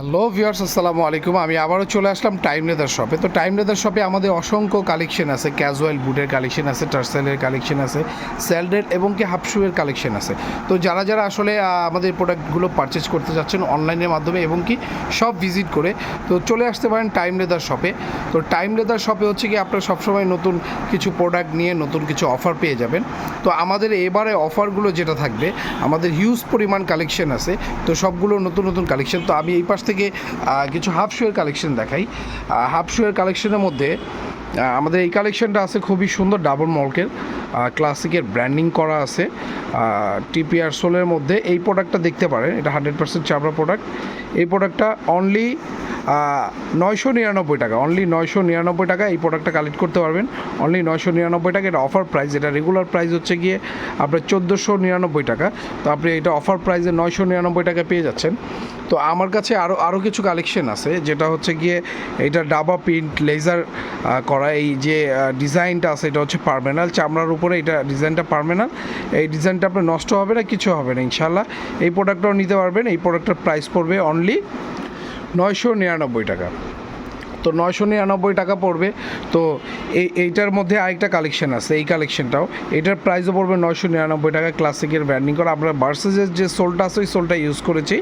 Hello viewers, আসসালামু আলাইকুম। আমি আবারও চলে আসলাম টাইম লেদার শপে তো টাইম লেদার শপে আমাদের অসংখ্য কালেকশন আছে। ক্যাজুয়াল বুটের কালেকশন আছে টার্সেলের কালেকশন আছে স্যালডের এবং কি হাফ শুয়ের কালেকশন আছে। তো যারা যারা আসলে আমাদের প্রোডাক্টগুলো পারচেজ করতে যাচ্ছেন অনলাইনের মাধ্যমে এবং কি সব ভিজিট করে, তো চলে আসতে পারেন টাইম লেদার শপে তো টাইম লেদার শপে হচ্ছে কি আপনারা সবসময় নতুন কিছু প্রোডাক্ট নিয়ে নতুন কিছু অফার পেয়ে যাবেন। তো আমাদের এবারে অফারগুলো যেটা থাকবে, আমাদের হিউজ পরিমাণ কালেকশন আছে। তো সবগুলো নতুন নতুন কালেকশন তো আমি এই পাশ থেকে কিছু হাফ শুয়ের কালেকশন দেখাই। হাফ শুয়ের কালেকশনের মধ্যে আমাদের এই কালেকশনটা আছে খুবই সুন্দর ডাবল মলকের ক্লাসিকের ব্র্যান্ডিং করা আছে। টিপিআর সোলের মধ্যে এই প্রোডাক্টটা দেখতে পারেন, এটা হান্ড্রেড পার্সেন্ট চাপড়া প্রোডাক্ট এই প্রোডাক্টটা অনলি নয়শো নিরানব্বই টাকা অনলি নয়শো নিরানব্বই টাকা এই প্রোডাক্টটা কালেক্ট করতে পারবেন। অনলি নয়শো নিরানব্বই টাকা, এটা অফার প্রাইস এটা রেগুলার প্রাইস হচ্ছে গিয়ে আপনার চোদ্দোশো নিরানব্বই টাকা। তো আপনি এটা অফার প্রাইসে নয়শো নিরানব্বই টাকা পেয়ে যাচ্ছেন। তো আমার কাছে আরও আরও কিছু কালেকশন আছে, যেটা হচ্ছে গিয়ে এটা ডাবা প্রিন্ট লেজার করা, এই যে ডিজাইনটা আছে, এটা হচ্ছে পারমেনাল চামড়ার উপরে এটা ডিজাইনটা পারমেনাল এই ডিজাইনটা আপনার নষ্ট হবে না, কিছু হবে না ইনশাল্লাহ এই প্রোডাক্টটাও নিতে পারবেন, এই প্রোডাক্টের প্রাইস পড়বে অনলি নয়শো নিরানব্বই টাকা। তো নয়শো নিরানব্বই টাকা পড়বে। তো এই, এইটার মধ্যে আরেকটা কালেকশন আছে, এই কালেকশনটাও এটার প্রাইসও পড়বে নয়শো নিরানব্বই টাকা ক্লাসিকের ব্র্যান্ডিং করা। আমরা ভার্সেসের যে সোলটা আছে, ওই সোলটা ইউজ করেছি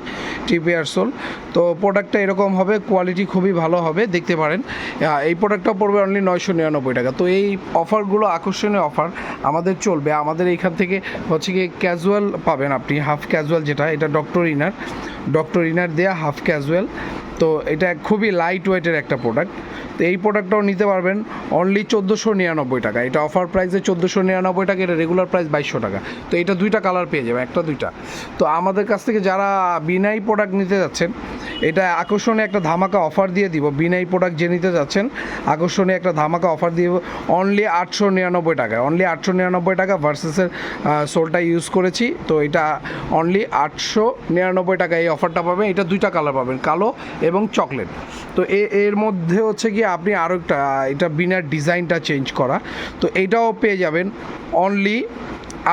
টিপিআর সোল তো প্রোডাক্টটা এরকম হবে কোয়ালিটি খুবই ভালো হবে, দেখতে পারেন। এই প্রোডাক্টটা পড়বে অনলি নয়শো নিরানব্বই টাকা। তো এই অফারগুলো আকর্ষণীয় অফার আমাদের চলবে। আমাদের এইখান থেকে হচ্ছে গিয়ে ক্যাজুয়াল পাবেন আপনি হাফ ক্যাজুয়াল যেটা, এটা ডক্টর ইনার ডক্টর ইনার দেয়া হাফ ক্যাজুয়াল তো এটা খুবই লাইট ওয়েটের একটা প্রোডাক্ট তো এই প্রোডাক্টটাও নিতে পারবেন অনলি চোদ্দোশো নিরানব্বই টাকা। এটা অফার প্রাইসে চোদ্দোশো নিরানব্বই টাকা, এটা রেগুলার প্রাইস বাইশশো টাকা। তো এটা দুইটা কালার পেয়ে যাবে, একটা দুইটা। তো আমাদের কাছ থেকে যারা বিনাই প্রোডাক্ট নিতে যাচ্ছেন, এটা আকর্ষণে একটা ধামাকা অফার দিয়ে দিব। বিনাই প্রোডাক্ট যে নিতে যাচ্ছেন আকর্ষণে একটা ধামাকা অফার দিয়ে অনলি আটশো নিরানব্বই টাকা অনলি আটশো নিরানব্বই টাকা ভার্সেসের সোলটা ইউজ করেছি। তো এটা অনলি আটশো নিরানব্বই টাকা এই অফারটা পাবেন। এটা দুইটা কালার পাবেন, কালো এবং চকলেট তো এর মধ্যে হচ্ছে কি আপনি আরও একটা এটা বিনার ডিজাইনটা চেঞ্জ করা। তো এটাও পেয়ে যাবেন। অনলি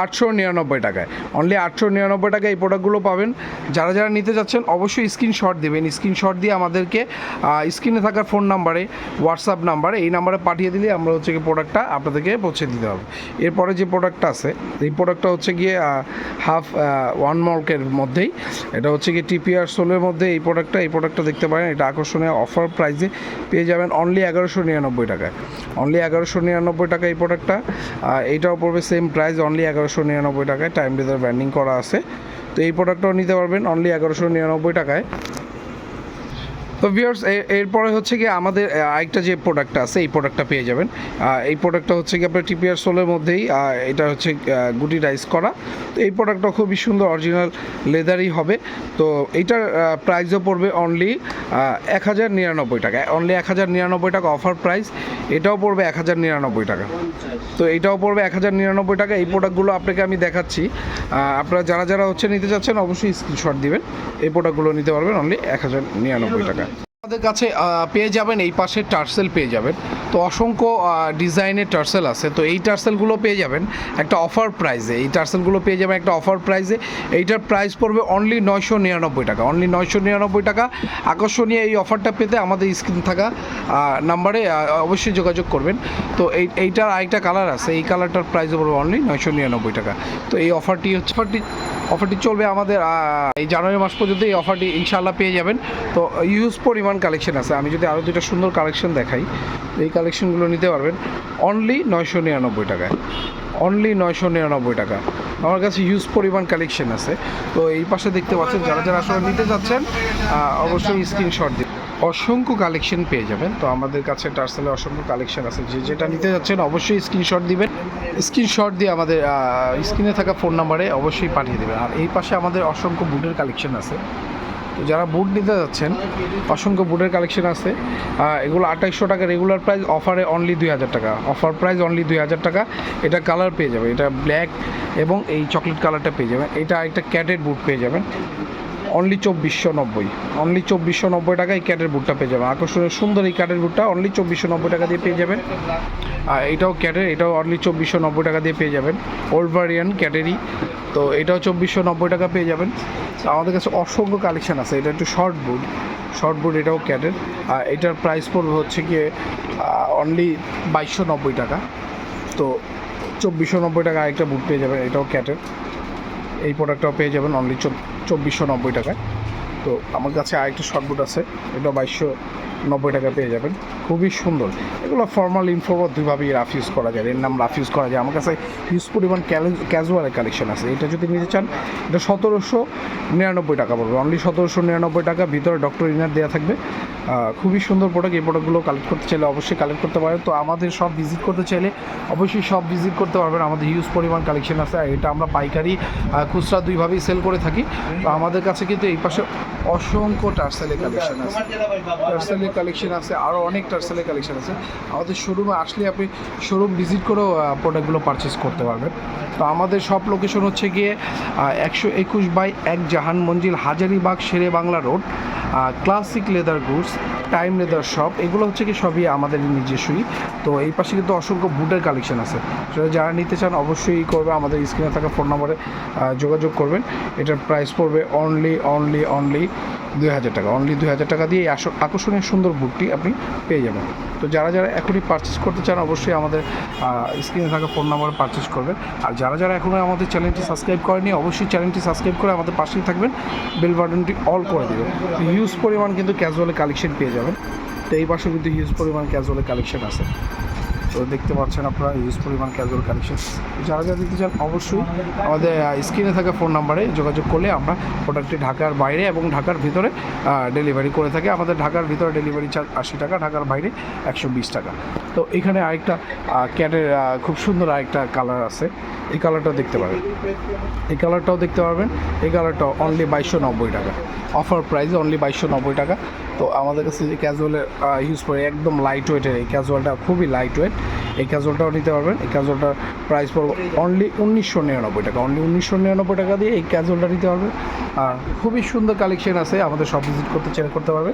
আটশো নিরানব্বই টাকায়। অনলি আটশো নিরানব্বই টাকায় এই প্রোডাক্টগুলো পাবেন। যারা যারা নিতে যাচ্ছেন, অবশ্যই স্ক্রিনশট দেবেন। স্ক্রিনশট দিয়ে আমাদেরকে স্ক্রিনে থাকা ফোন নাম্বারে হোয়াটসঅ্যাপ নাম্বারে এই নাম্বারে পাঠিয়ে দিলে আমরা হচ্ছে গিয়ে প্রোডাক্টটা আপনাদেরকে পৌঁছে দিতে হবে। এরপরে যে প্রোডাক্টটা আছে, এই প্রোডাক্টটা হচ্ছে গিয়ে হাফ ওয়ান মার্কের মধ্যেই। এটা হচ্ছে গিয়ে টিপিআর সোলের মধ্যে এই প্রোডাক্টটা এই প্রোডাক্টটা দেখতে পারেন। এটা আকর্ষণীয় অফার প্রাইসে পেয়ে যাবেন অনলি এগারোশো নিরানব্বই টাকায়। অনলি এগারোশো নিরানব্বই টাকা এই প্রোডাক্টটা এইটাও পড়বে সেম প্রাইস অনলি এগারোশো নিরানব্বই টাকায় টাইম লেদার ব্র্যান্ডিং করা আছে। তো এই প্রোডাক্টটাও নিতে পারবেন অনলি এগারোশো নিরানব্বই টাকায়। তো ভিউয়ার্স এরপরে হচ্ছে কি আমাদের আরেকটা যে প্রোডাক্টটা আছে, এই প্রোডাক্টটা পেয়ে যাবেন। এই প্রোডাক্টটা হচ্ছে কি আপনার টিপিআর সোলের মধ্যেই এটা হচ্ছে গুটি রাইস করা। তো এই প্রোডাক্টটা খুবই সুন্দর অরিজিনাল লেদারই হবে। তো এইটার প্রাইসও পড়বে অনলি এক হাজার নিরানব্বই টাকা অনলি এক হাজার নিরানব্বই টাকা অফার প্রাইস এটাও পড়বে এক হাজার নিরানব্বই টাকা। তো এটাও পড়বে এক হাজার নিরানব্বই টাকা। এই প্রোডাক্টগুলো আপনাকে আমি দেখাচ্ছি। আপনারা যারা যারা হচ্ছে নিতে চাচ্ছেন, অবশ্যই স্ক্রিনশট দিবেন। এই প্রোডাক্টগুলো নিতে পারবেন অনলি এক হাজার নিরানব্বই টাকা। আমাদের কাছে পেয়ে যাবেন এই পাশে টার্সেল পেয়ে যাবেন। তো অসংখ্য ডিজাইনের টার্সেল আছে। তো এই টার্সেলগুলো পেয়ে যাবেন একটা অফার প্রাইসে। এই টার্সেলগুলো পেয়ে যাবেন একটা অফার প্রাইসে। এইটার প্রাইস পড়বে অনলি নয়শো নিরানব্বই টাকা। অনলি নয়শো নিরানব্বই টাকা। আকর্ষণীয় এই অফারটা পেতে আমাদের স্ক্রিন থাকা নাম্বারে অবশ্যই যোগাযোগ করবেন। তো এই, এইটার আরেকটা কালার আছে। এই কালারটার প্রাইস পড়বে অনলি নয়শো নিরানব্বই টাকা। তো এই অফারটি হচ্ছে, অফারটি অফারটি চলবে আমাদের এই জানুয়ারি মাস পর্যন্ত এই অফারটি ইনশাল্লাহ পেয়ে যাবেন। তো ইউজ পরিমাণ কালেকশন আছে। আমি যদি আরও দুটা সুন্দর কালেকশন দেখাই, এই কালেকশনগুলো নিতে পারবেন। অনলি নয়শো নিরানব্বই টাকায়। অনলি নয়শো নিরানব্বই টাকা। আমার কাছে হিউজ পরিমাণ কালেকশন আছে। তো এই পাশে দেখতে পাচ্ছেন, যারা যারা আসলে নিতে যাচ্ছেন অবশ্যই স্ক্রিনশট দিন। অসংখ্য কালেকশন পেয়ে যাবেন। তো আমাদের কাছে টার্সেলে অসংখ্য কালেকশন আছে। যে যেটা নিতে যাচ্ছেন অবশ্যই স্ক্রিনশট দিবেন। স্ক্রিনশট দিয়ে আমাদের স্ক্রিনে থাকা ফোন নাম্বারে অবশ্যই পাঠিয়ে দেবেন। আর এই পাশে আমাদের অসংখ্য বুটের কালেকশন আছে। তো যারা বুট নিতে যাচ্ছেন, অসংখ্য বুটের কালেকশন আছে। এগুলো আঠাইশশো টাকা রেগুলার প্রাইস অফারে অনলি দুই হাজার টাকা। অফার প্রাইস অনলি দুই হাজার টাকা। এটা কালার পেয়ে যাবে এটা ব্ল্যাক এবং এই চকলেট কালারটা পেয়ে যাবেন। এটা একটা ক্যাটের বুট পেয়ে যাবেন। অনলি চব্বিশশো নব্বই। অনলি চব্বিশশো নব্বই টাকায় ক্যাটের বুটটা পেয়ে যাবেন। আকর্ষণীয় সুন্দর এই ক্যাটের বুটটা অনলি চব্বিশশো নব্বই টাকা দিয়ে পেয়ে যাবেন। আর এটাও ক্যাটের, এটাও অনলি চব্বিশশো নব্বই টাকা দিয়ে পেয়ে যাবেন। ওল্ড ভারিয়ান ক্যাটেরই। তো এটাও চব্বিশশো নব্বই টাকা পেয়ে যাবেন। আমাদের কাছে অসংখ্য কালেকশন আছে। এটা একটু শর্ট বুট শর্ট বুট এটাও ক্যাটের। আর এটার প্রাইস পড়বে হচ্ছে গিয়ে অনলি বাইশশো নব্বই টাকা। তো চব্বিশশো নব্বই টাকা আরেকটা বুট পেয়ে যাবেন। এটাও ক্যাটের। এই প্রোডাক্টটাও পেয়ে যাবেন অনলি চব্বিশশো নব্বই টাকায়। তো আমার কাছে আরেকটা শর্টবুট আছে, এটা বাইশশো নব্বই টাকা পেয়ে যাবেন। খুবই সুন্দর। এগুলো ফর্মাল ইনফর্মাল দুইভাবেই রাফ ইউজ করা যায়। এর নাম রাফ ইউজ করা যায়। আমার কাছে হিউজ পরিমাণ ক্যাজুয়ালের কালেকশন আছে। এটা যদি নিতে চান, এটা সতেরোশো নিরানব্বই টাকা পড়বে। অনলি সতেরোশো নিরানব্বই টাকা। ভিতরে ডক্টর ইনার দেওয়া থাকবে। খুবই সুন্দর প্রোডাক্ট এই প্রোডাক্টগুলো কালেক্ট করতে চাইলে অবশ্যই কালেক্ট করতে পারেন। তো আমাদের সব ভিজিট করতে চাইলে অবশ্যই সব ভিজিট করতে পারবেন। আমাদের হিউজ পরিমাণ কালেকশন আছে। আর এটা আমরা পাইকারি খুচরা দুইভাবেই সেল করে থাকি। তো আমাদের কাছে কিন্তু এই পাশে অসংখ্য টার্সেলের কালেকশন আছে। টার্সেলের কালেকশন আছে আরও অনেক টার্সেলের কালেকশন আছে। আমাদের শোরুমে আসলে আপনি শোরুম ভিজিট করেও প্রোডাক্টগুলো পারচেস করতে পারবেন। তো আমাদের সব লোকেশন হচ্ছে গিয়ে একশো একুশ বাই এক Jahan Manzil Hazaribagh Shere Bangla road classic leather goods time leather shop এগুলো হচ্ছে কি সবই আমাদের নিজস্বই। তো এই পাশে কিন্তু অসংখ্য বুটের কালেকশন আছে। সেটা যারা নিতে চান অবশ্যই করবে, আমাদের স্ক্রিনে থাকা ফোন নম্বরে যোগাযোগ করবেন। এটার প্রাইস পড়বে অনলি অনলি অনলি দুই হাজার টাকা। অনলি দুই হাজার টাকা দিয়ে আকর্ষণীয় সুন্দর বুটটি আপনি পেয়ে যাবেন। তো যারা যারা এখনই পারচেস করতে চান, অবশ্যই আমাদের স্ক্রিনে থাকা ফোন নাম্বারে পারচেস করবেন। আর যারা যারা এখনও আমাদের চ্যানেলটি সাবস্ক্রাইব করেনি অবশ্যই চ্যানেলটি সাবস্ক্রাইব করে আমাদের পাশেই থাকবেন। বেল বাটনটি অল করে দেবেন। হিউজ পরিমাণ কিন্তু ক্যাজুয়ালের কালেকশন পেয়ে যাবেন। তো এই পাশে কিন্তু হিউজ পরিমাণ ক্যাজুয়ালের কালেকশন আছে। তো দেখতে পাচ্ছেন আপনারা ইউজ পরিমাণ ক্যাজুয়াল কালেকশন যারা যারা দিতে চান, অবশ্যই আমাদের স্ক্রিনে থাকা ফোন নাম্বারে যোগাযোগ করলে আমরা প্রোডাক্টটি ঢাকার বাইরে এবং ঢাকার ভিতরে ডেলিভারি করে থাকি। আমাদের ঢাকার ভিতরে ডেলিভারি চার্জ আশি টাকা, ঢাকার বাইরে একশো বিশ টাকা। তো এখানে আরেকটা ক্যাটের খুব সুন্দর আরেকটা কালার আছে। এই কালারটাও দেখতে পাবেন। এই কালারটাও দেখতে পারবেন। এই কালারটাও অনলি বাইশশো নব্বই টাকা। অফার প্রাইস অনলি বাইশশো নব্বই টাকা। তো আমাদের কাছে যে ক্যাজুয়ালের ইউজ করে, একদম লাইট ওয়েটের এই ক্যাজুয়ালটা খুবই লাইট ওয়েট এই ক্যাজলটাও নিতে পারবেন। এই ক্যাজলটার প্রাইস পড়বে অনলি উনিশশো নিরানব্বই টাকা। অনলি উনিশশো নিরানব্বই টাকা দিয়ে এই ক্যাজলটা নিতে পারবেন আর খুবই সুন্দর কালেকশন আছে, আমাদের সব ভিজিট করতে চেক করতে পারবে।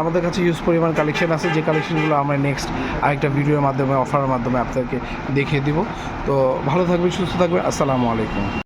আমাদের কাছে ইউজ পরিমাণ কালেকশন আছে, যে কালেকশনগুলো আমরা নেক্সট আরেকটা ভিডিওর মাধ্যমে অফারের মাধ্যমে আপনাদেরকে দেখিয়ে দিব। তো ভালো থাকবেন, সুস্থ থাকবেন, আসসালামু আলাইকুম।